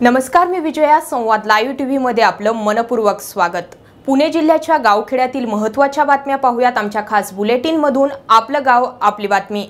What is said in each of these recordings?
नमस्कार मी विजया संवाद live T मध्ये आपलं मनपूर्वक स्वागत. पुणे जिल्ह्याच्या गावखेड्यातील महत्त्वाच्या बातम्या पाहूयात आमच्या खास बुलेटिनमधून आपलं गाव आपली बातमी.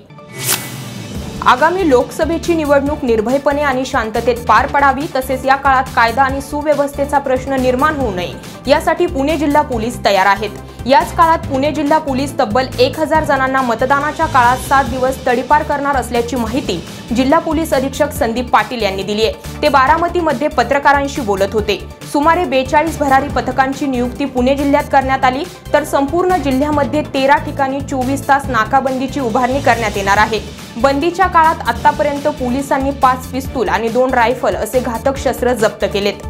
आगामी लोकसभेची निवडणूक निर्भयपणे आणि शांततेत पार पडावी तसेच या काळात कायदा आणि सुव्यवस्थेचा प्रश्न निर्माण होऊ नये. यासाठी पुणे जिल्हा पोलीस तयार आहेत. याच काळात पुणे जिल्हा पोलीस तब्बल एक हजार जणांना मतदानाच्या काळात सात दिवस तडीपार करणार असल्याची माहिती जिल्हा पोलीस अधीक्षक संदीप पाटील यांनी दिली आहे. ते बारामतीमध्ये पत्रकारांशी बोलत होते. सुमारे बेचाळीस भरारी पथकांची नियुक्ती पुणे जिल्ह्यात करण्यात आली तर संपूर्ण जिल्ह्यामध्ये तेरा ठिकाणी चोवीस तास नाकाबंदीची उभारणी करण्यात येणार आहे. बंदीच्या काळात आतापर्यंत पोलिसांनी पाच पिस्तूल आणि दोन रायफल असे घातक शस्त्र जप्त केलेत.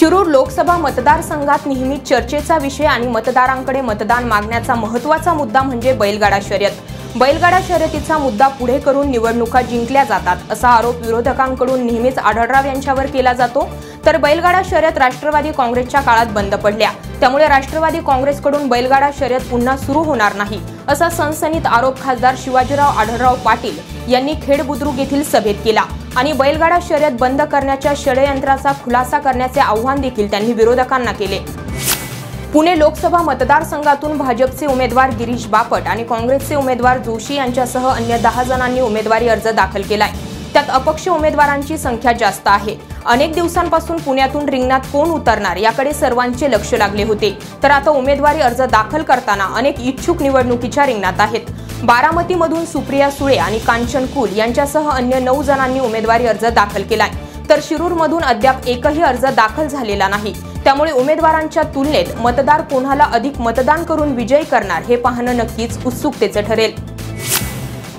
शिरूर लोकसभा मतदारसंघात नेहमी चर्चेचा विषय आणि मतदारांकडे मतदान मागण्याचा महत्त्वाचा मुद्दा म्हणजे बैलगाडा शर्यत. बैलगाडा शर्यतीचा मुद्दा पुढे करून निवडणुका जिंकल्या जातात असा आरोप विरोधकांकडून नेहमीच आढळराव यांच्यावर केला जातो. तर बैलगाडा शर्यत राष्ट्रवादी काँग्रेसच्या काळात बंद पडल्या. त्यामुळे राष्ट्रवादी काँग्रेसकडून बैलगाडा शर्यत पुन्हा सुरू होणार नाही असा सनसनीत आरोप खासदार शिवाजीराव आढळराव पाटील यांनी खेड बुद्रुक येथील सभेत केला. आणि बैलगाडा शर्यत बंद करण्याच्या षडयंत्राचा खुलासा करण्याचे आव्हान देखील त्यांनी विरोधकांना केले. पुणे लोकसभा मतदारसंघातून भाजपचे उमेदवार गिरीश बापट आणि काँग्रेसचे उमेदवार जोशी यांच्यासह अन्य दहा जणांनी उमेदवारी अर्ज दाखल केलाय. त्यात अपक्ष उमेदवारांची संख्या जास्त आहे. अनेक दिवसांपासून पुण्यातून रिंगणात कोण उतरणार याकडे सर्वांचे लक्ष लागले होते. तर आता उमेदवारी अर्ज दाखल करताना अनेक इच्छुक निवडणुकीच्या रिंगणात आहेत. बारामतीमधून सुप्रिया सुळे आणि कांचन कुल यांच्यासह अन्य नऊ जणांनी उमेदवारी अर्ज दाखल केलाय. तर शिरूरमधून अद्याप एकही अर्ज दाखल झालेला नाही. त्यामुळे उमेदवारांच्या तुलनेत मतदार कोणाला अधिक मतदान करून विजयी करणार हे पाहणं नक्कीच उत्सुकतेचं ठरेल.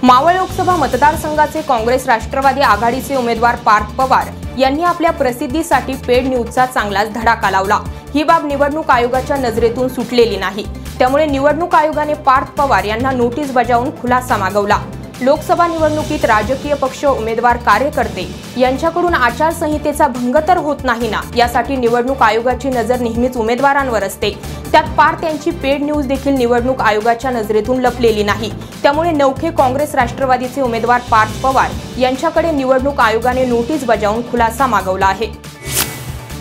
मावळ लोकसभा मतदारसंघाचे काँग्रेस राष्ट्रवादी आघाडीचे उमेदवार पार्थ पवार यांनी आपल्या प्रसिद्धीसाठी पेड न्यूजचा चांगलाच धडाका लावला. ही बाब निवडणूक आयोगाच्या नजरेतून सुटलेली नाही. त्यामुळे निवडणूक आयोगाने पार्थ पवार यांना नोटीस बजावून खुलासा मागवला. लोकसभा निवडणुकीत राजकीय पक्ष उमेदवार कार्यकर्ते यांच्याकडून आचारसंहितेचा भंग तर होत नाही ना यासाठी निवडणूक आयोगाची नजर नेहमीच उमेदवारांवर असते. त्यात पार्थ यांची पेड न्यूज देखील निवडणूक आयोगाच्या नजरेतून लपलेली नाही. त्यामुळे नौखे काँग्रेस राष्ट्रवादीचे उमेदवार पार्थ पवार यांच्याकडे निवडणूक आयोगाने नोटीस बजावून खुलासा मागवला आहे.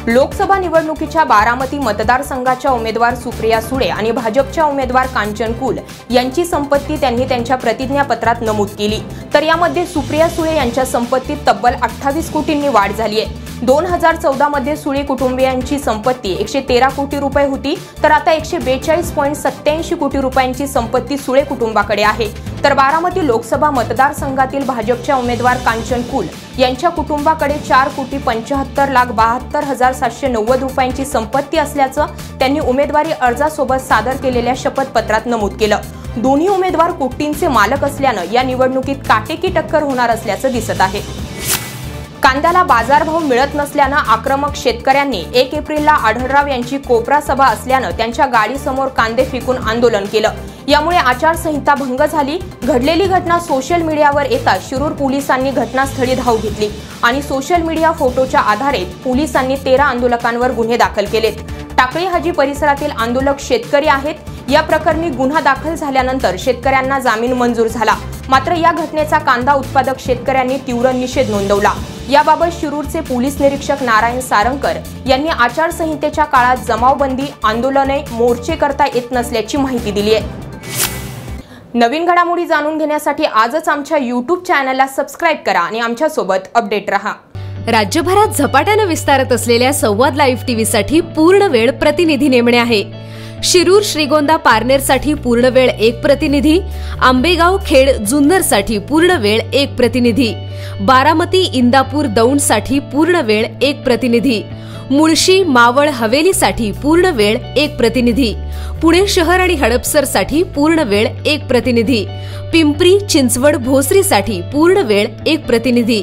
लोकसभा निवडणुकीच्या बारामती मतदारसंघाच्या उमेदवार सुप्रिया सुळे आणि भाजपच्या उमेदवार कांचन कुल यांची संपत्ती त्यांनी त्यांच्या प्रतिज्ञापत्रात नमूद केली. तर यामध्ये सुप्रिया सुळे यांच्या संपत्तीत तब्बल अठ्ठावीस कोटींनी वाढ झाली आहे. दोन हजार चौदामध्ये सुळे कुटुंबियांची संपत्ती एकशे तेरा कोटी रुपये होती तर आता एकशे बेचाळीस पॉईंट सत्याऐंशी कोटी रुपयांची संपत्ती सुळे कुटुंबाकडे आहे. तर बारामती लोकसभा मतदारसंघातील भाजपच्या उमेदवार कांचन कुल यांच्या कुटुंबाकडे चार कोटी पंचाहत्तर लाख बहात्तर हजार सातशे नव्वद रुपयांची संपत्ती असल्याचं त्यांनी उमेदवारी अर्जासोबत सादर केलेल्या शपथपत्रात नमूद केलं. दोन्ही उमेदवार कोटींचे मालक असल्यानं या निवडणुकीत काटेकी टक्कर होणार असल्याचं दिसत आहे. कांद्याला बाजारभाव मिळत नसल्यानं आक्रमक शेतकऱ्यांनी एक एप्रिलला आढळराव यांची कोपरा सभा असल्यानं त्यांच्या गाडीसमोर कांदे फेकून आंदोलन केलं. यामुळे आचारसंहिता भंग झाली. घडलेली घटना सोशल मीडियावर येताच शिरूर पोलिसांनी घटनास्थळी धाव घेतली आणि सोशल मीडिया फोटोच्या आधारे पोलिसांनी तेरा आंदोलकांवर गुन्हे दाखल केलेत. टाकळी हाजी परिसरातील आंदोलक शेतकरी आहेत. या प्रकरणी गुन्हा दाखल झाल्यानंतर शेतकऱ्यांना जामीन मंजूर झाला. मात्र या घटनेचा कांदा उत्पादक शेतकऱ्यांनी तीव्र निषेध नोंदवला. याबाबत शिरूरचे पोलीस निरीक्षक नारायण सारंगकर यांनी आचारसंहितेच्या काळात जमावबंदी आंदोलने मोर्चे करता येत नसल्याची माहिती दिली आहे. नवीन घडामोडी जाणून घेण्यासाठी आजच आमच्या यूट्यूब चॅनलला सबस्क्राईब करा आणि आमच्यासोबत अपडेट रहा. राज्यभरात झपाट्यानं विस्तारत असलेल्या संवाद लाईव्ह टीव्ही साठी पूर्ण वेळ प्रतिनिधी नेमणे आहे. शिरूर श्रीगोंदा पारनेरसाठी पूर्ण वेळ एक प्रतिनिधी आंबेगाव खेड जुन्नरसाठी पूर्ण वेळ एक प्रतिनिधी बारामती इंदापूर दौंडसाठी पूर्ण वेळ एक प्रतिनिधी मुळशी मावळ हवेलीसाठी पूर्ण वेळ एक प्रतिनिधी पुणे शहर आणि हडपसरसाठी पूर्ण वेळ एक प्रतिनिधी पिंपरी चिंचवड भोसरीसाठी पूर्ण वेळ एक प्रतिनिधी